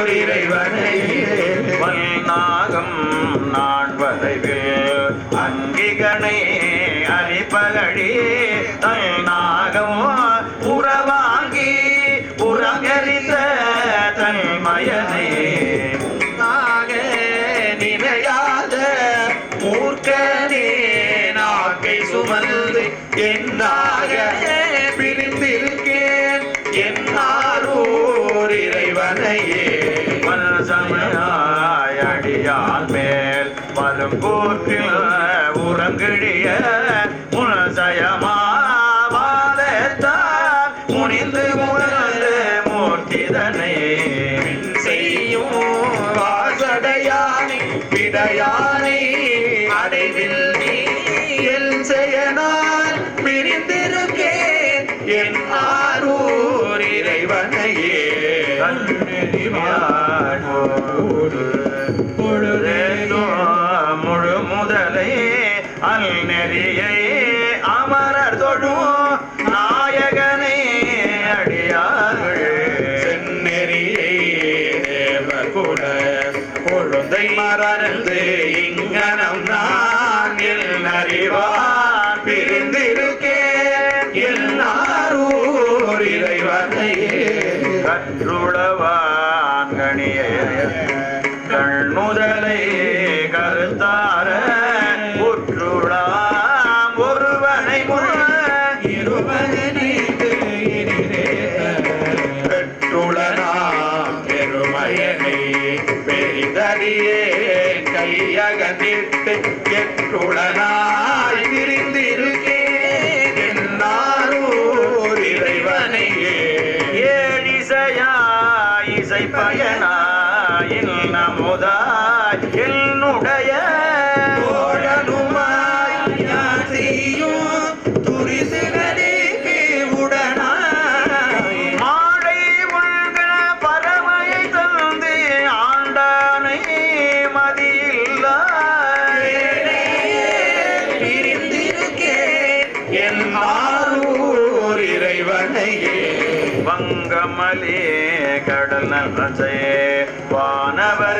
இறைவனை. வல்நாகம் நான் வரைவில் பொழுதேதோ பெரிதறியே கையகனிட்டு எற்றுளனாய் விரிந்திருக்கேன் கடல் நசை வானவர்கள்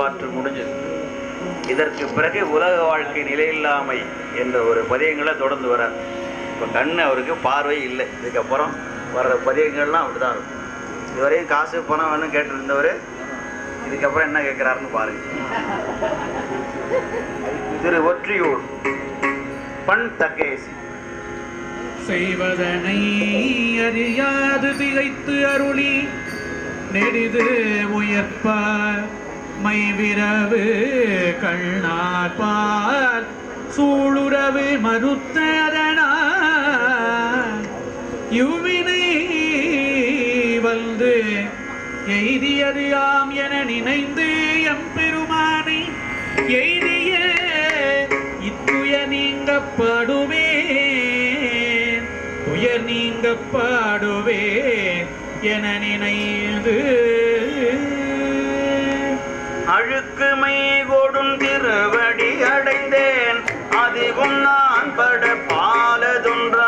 பாற்று முடிஞ்சது. இதற்கு பிறகு உலக வாழ்க்கை நிலையில்லாமை என்ற ஒரு பதியங்களை தொடர்ந்து வரார் இப்போ கண்ணு அவருக்கு பார்வை இல்லை. இதுக்கப்புறம் வர்ற பதியங்கள்லாம் அப்படிதான் இருக்கும். இதுவரையும் காசு பணம் வேணும் கேட்டிருந்தவர் இதுக்கப்புறம் என்ன கேட்குறாருன்னு பாருங்க. திரு ஒற்றியூர் பண் தகேசி செய்வதனை அறியாது திகைத்து அருளி நெடிது உயர்ப்பார் மைவிரவு கண்ணார்பார் சூளுறவு மறுத்ததனால் யுவினை வந்து எய்தியது ஆம் என நினைந்து எம்பெருமானை எய்திய இத்துய நீங்கப்படுவேன். துயர் நீங்கப்படுவேன் என நினைந்து அழுக்குமை கொடும் திருவடி அடைந்தேன். அதுவும் நான் பட பாலதுன்றானால்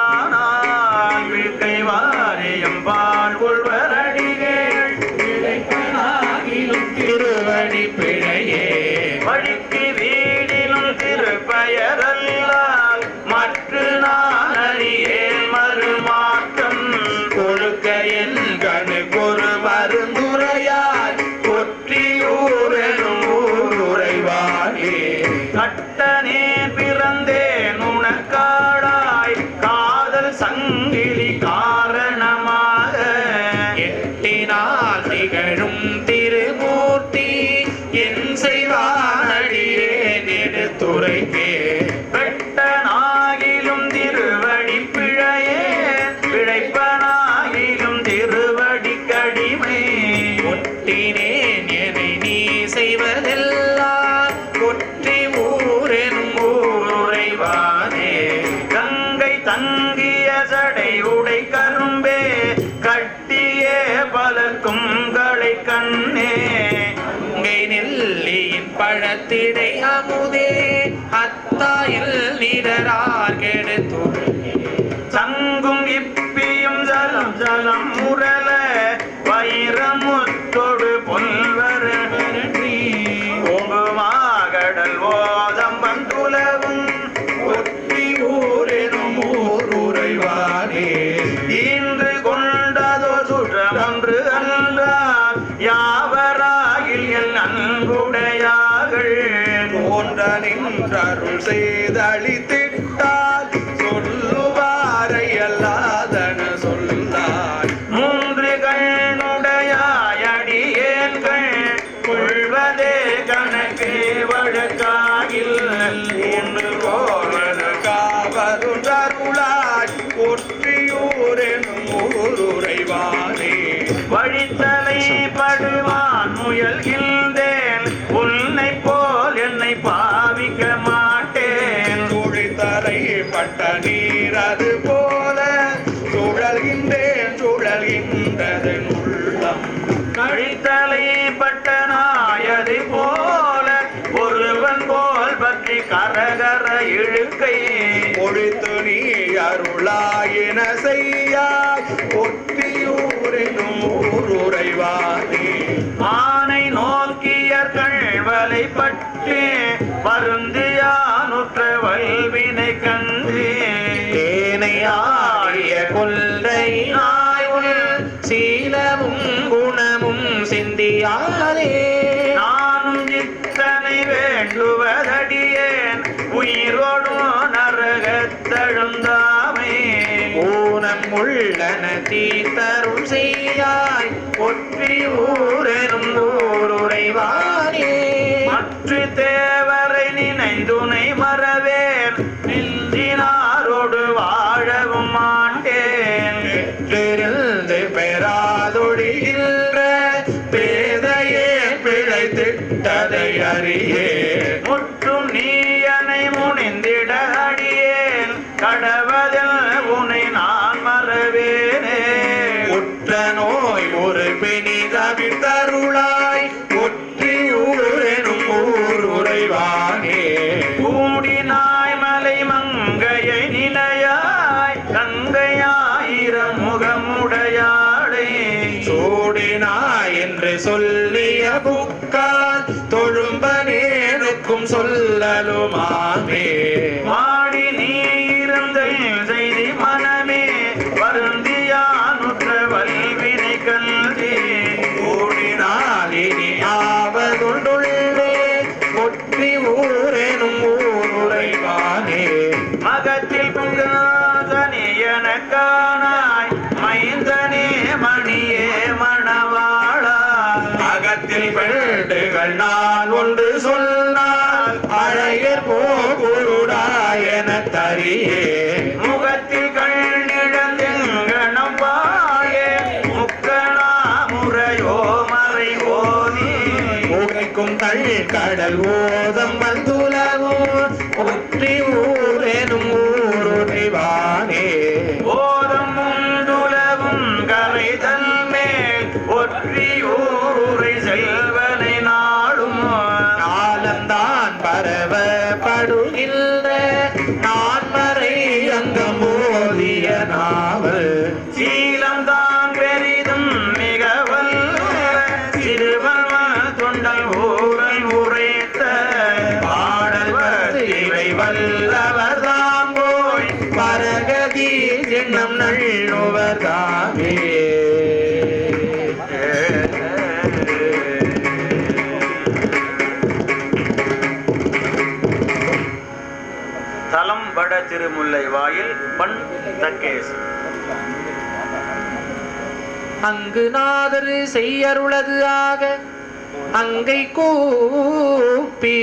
கண்ணே கங்கை நெல்லியின் பழத்திடை அமுதே அத்தாயில் நிடரார் கெடுத்து சங்கும் இப்பியும் ஜலம் ஜலம் முரல கட்டி வருந்தியானுற்ற வல்வினை கண்டு. தேனை ஆடிய கொள்ளை நாயுள் சீலமும் குணமும் சிந்தியாலே நானும் இத்தனை வேண்டுவதடியேன் உயிரோடும் நரகத்தழுந்தாமே. ஊனம் உள்ளன தீர்த்தரும் செய்யாய் ஒற்றி ஊரெனும் ஊருரைவாய் bienvenida Virta தழையர் போகுருடாயன தரியே பரகதி சின்னம் நல்லுவதாமே. தலம் வட திருமுல்லை வாயில் பண் தக்கேஸ் அங்கு நாதரு செய்யருளது ஆக அங்கை கூப்பி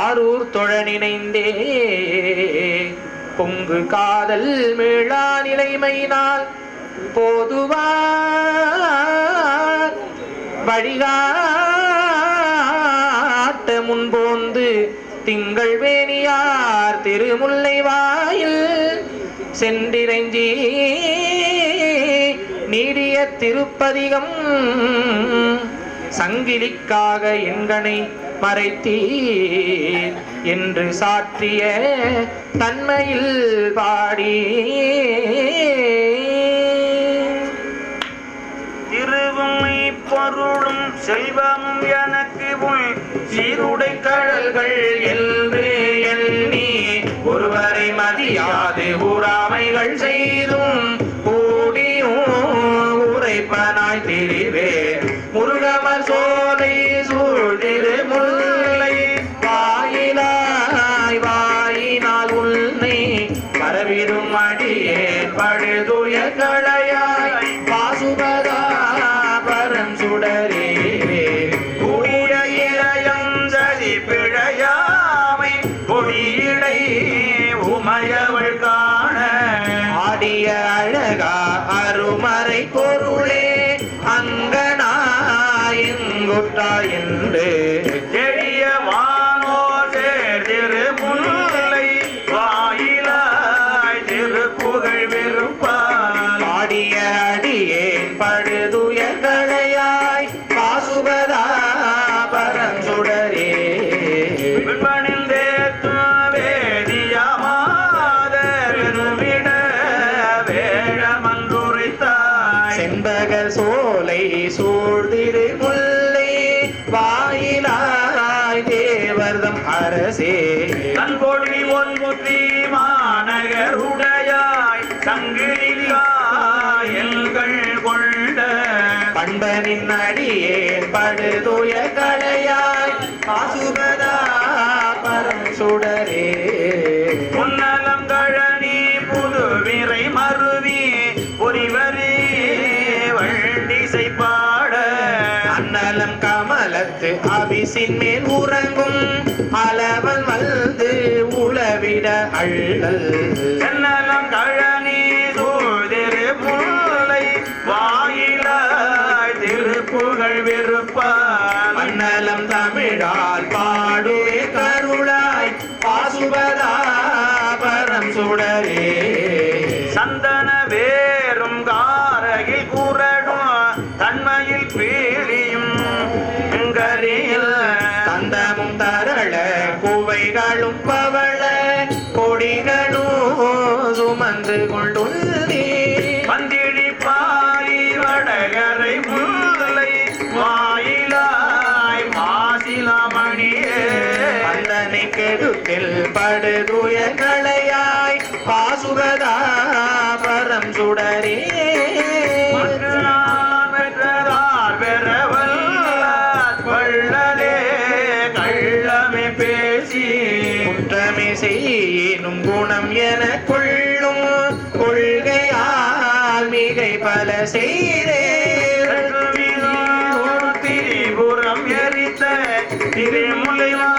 ஆரூர் தொழ பொங்கு காதல் மீளா நிலைமையினால் போதுவார். வழிகாட்ட முன்போந்து திங்கள் வேணியார் திருமுல்லை வாயில் சென்றிரஞ்சி நீடிய திருப்பதிகம் சங்கிலிக்காக எங்கனை மறைத்தீர் என்று சாற்றிய தன்மையில் பாடி திருவுமை பொருளும் செல்வமும் எனக்கு உள் சீருடை கடல்கள் என்று எண்ணி ஒருவரை மதியாது ஊராமைகள் செய் சதி பிழையாமை மாநகருடையாய் மாநகர் கொண்ட பண்பனின் அடியே படுதுய கலையாய் பாசுபதா பரம் சுடரே. உன்னலம் கழனி புது விரை மருவி பொறிவரே வண்டிசை பாட. அன்னலம் கமலத்து அபிசின் மேல் உறங்கும் செய்த அள்ளல். சென்னலம் கழனி சூழ்திரு முல்லை வாயில திருப்புகழ் விருப்ப மன்னலம் தமிழால் பாடுவே கருளாய் பாசுபதா பரம் சுடரே. சந்தன வேறும் காரகில் கூற திருமுலை வாயடியே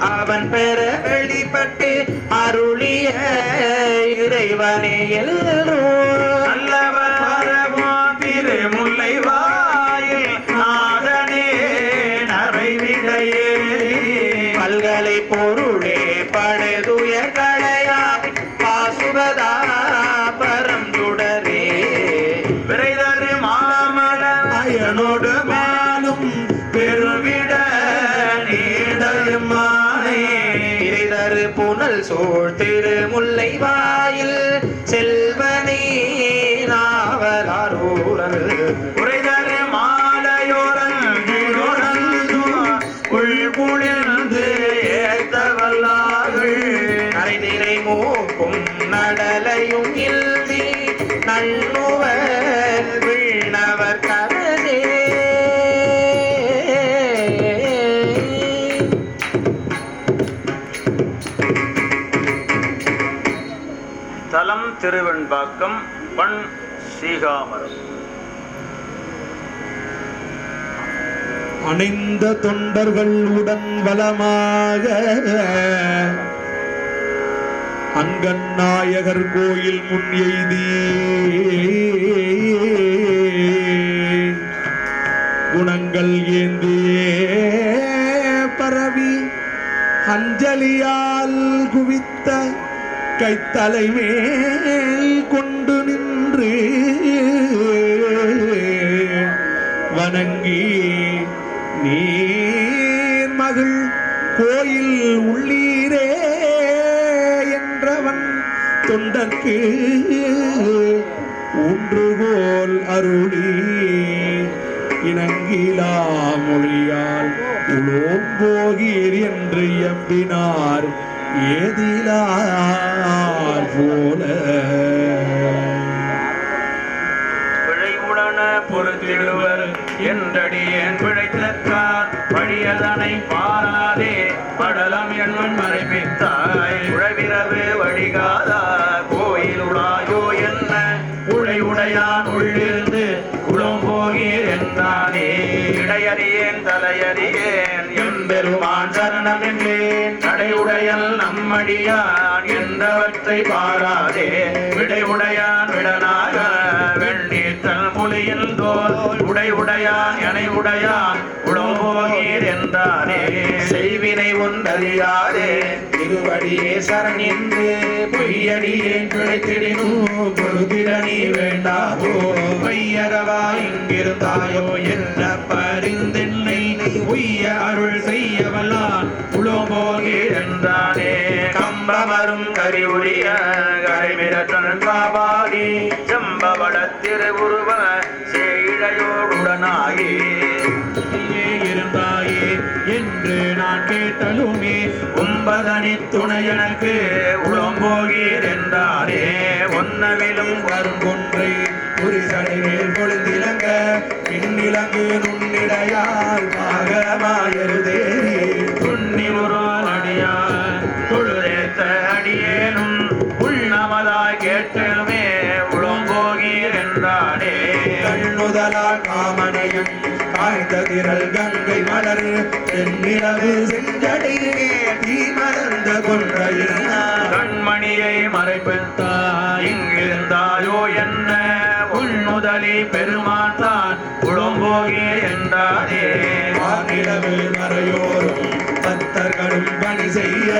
அவன் பெற வெளிப்பட்டு அருளிய இறைவனே எல்லோ சோழ் திரு முல்லை வாயில் செல்வ திருவெண்பாக்கம் பண் சீகாமரம். அணிந்த தொண்டர்கள் உடன் அங்க நாயகர் கோயில் முன் எய்தி. குணங்கள் ஏந்தியே பரவி அஞ்சலியால் குவித்த கைத்தலை மேல் கொண்டு நின்று வணங்கி நீர் மகள் கோயில் உள்ளீரே என்றவன் தொண்டற்கு ஒன்றுகோல் அருளி இணங்கிலா மொழியால் உலோம் போகீர் என்று எம்பினார் ஏதிலார் போல. பிழைவுடன பொறுத்திடுவர் என்றடியேன் பிழைத்தக்கார் பழியதனை பாராதே. படலம் என்னும் மறைப்பித்தாய். உழவிரவு வழிகாதா அடியான் என்றவற்றை பாராதே. விடை உடையான் விடனாக வெண்ணீர்த்தல் புலியில் தோல். உடை உடையான் எனை உடையான் உளம்போகீர் என்றாரே செய்வினை ஒன்றறியாதே திருவடியே சரண் பொய்யடியே கிடைத்திடினும் பொருதிடனி வேண்டாவோ. பையரவா இங்கிருந்தாயோ என்ன பரிந்தென்னை உய்ய அருள் செய்ய வல்லான் என்றானே. கம்பமரும் கரி கரிவுடைய கரைமிரற்றன் காபாடி செம்பவட திருவுருவ செய்டையோடுடனாகி இருந்தாயே என்று நான் கேட்டலுமே உம்பதனி துணை எனக்கு உளம்போகீர் என்றாரே ஒன்னவிலும் கருங்கொன்றை புரிசடைவேல் பொழுந்திலங்க பின்னிலங்கு நுண்ணிடையால் பாகமாயருதேரி துண்ணி உருவால் அடியார் தொழுதேத்த அடியேனும் உள்நமதாய் கேட்டலுமே உளம்போகீர் என்றாரே கண்ணுதலா காமனையும் காய்ந்த திரள் கங்கை மலர் தென்னிலவு செஞ்சடையே தீ மலர்ந்த கொன்றையினார். கண்மணியை மறைப்பித்தாய் பெருமாட்டான் உளம்போகே என்றாரே. வானிலவு மறையோரும் பக்தர்களும் பணி செய்ய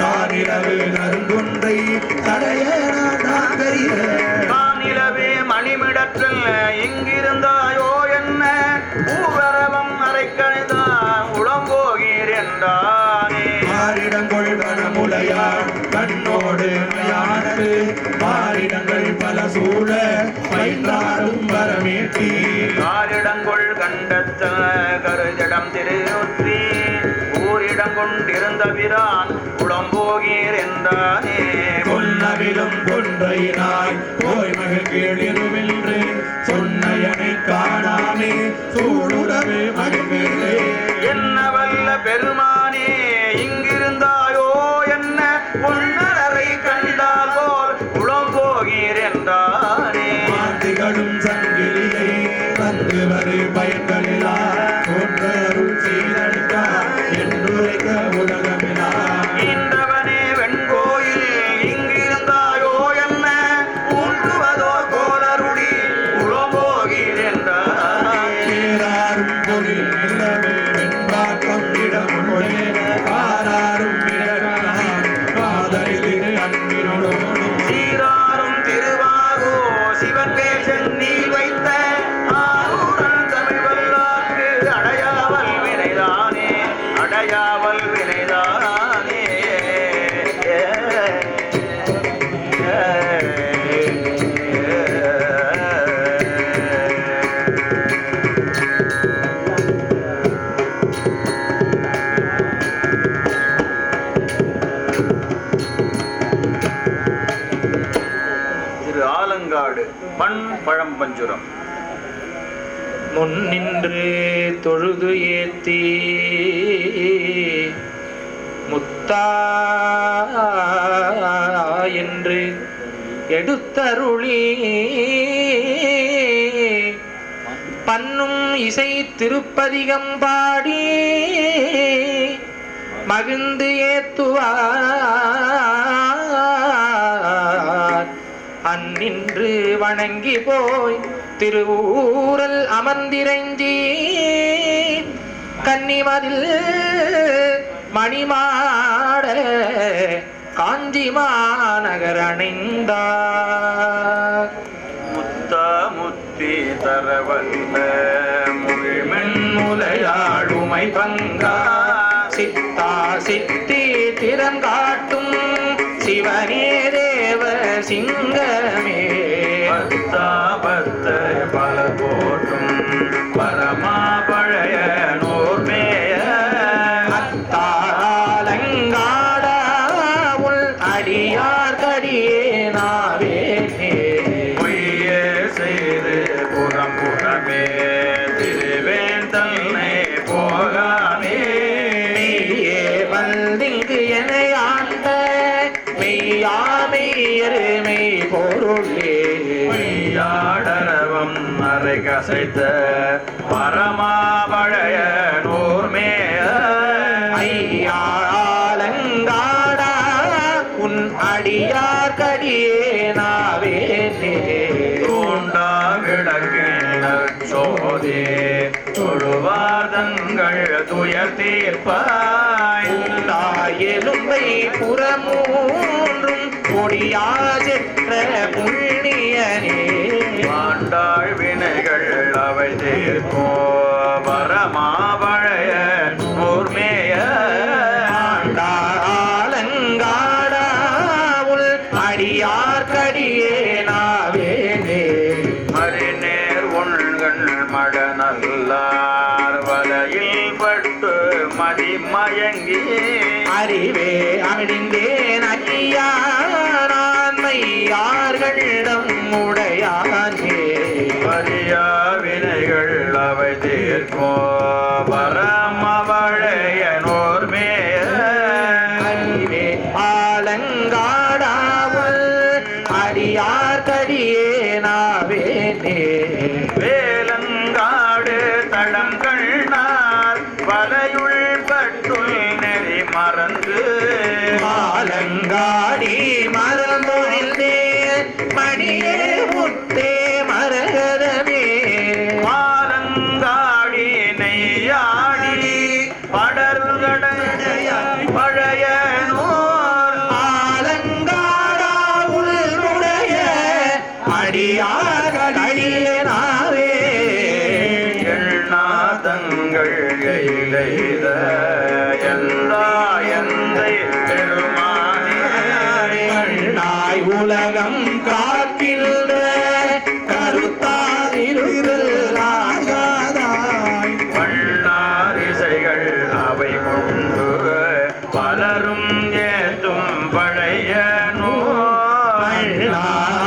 தானிலவு நறுங்குன்றை தடைய நாடாகரிய வானிலவே மணி பணிமிடத்தில் இங்கிருந்தாயோ என்ன? பூவரவம் அரைக்கணிதான் சூழ பயின்றாடும் வரமேட்டி. காரிடங்கொள் கண்டத்த கருஜடம் திருநொற்றி. ஊரிடம் கொண்டிருந்த பிரான் உளம்போகீர் என்றானே. கொல்லவிலும் கொன்றையினாய் போய் மகிழ் முன் நின்று தொழுது ஏத்தி. முத்தா என்று எடுத்தருளி. பன்னும் இசை திருப்பதிகம் பாடி. மகிழ்ந்து ஏத்துவார். அந்நின்று வணங்கி போய் திருவூரல் அமர்ந்திரஞ்சி கன்னிமதில் மணிமாட காஞ்சி மாநகர் அணைந்தார். முத்தா முத்தி தரவல்ல முகிழ்மென்முலையாளுமை பங்கா சித்தா சித்தி திறம் காட்டும் சிவனே தேவ சிங்கமே. பத்த பல போட்டும் பரமா பழைய அசைத்த கசைத்த நூர்மே பழைய உன் அடியார் கடியே நாவே தூண்டா விளக்கின சோதே தொழுவாதங்கள் துயர் தீர்ப்பாய். எலும்பை புறமூன்றும் கொடியாஜெற்ற புண்ணியனே அவை தீர்ப்போ นา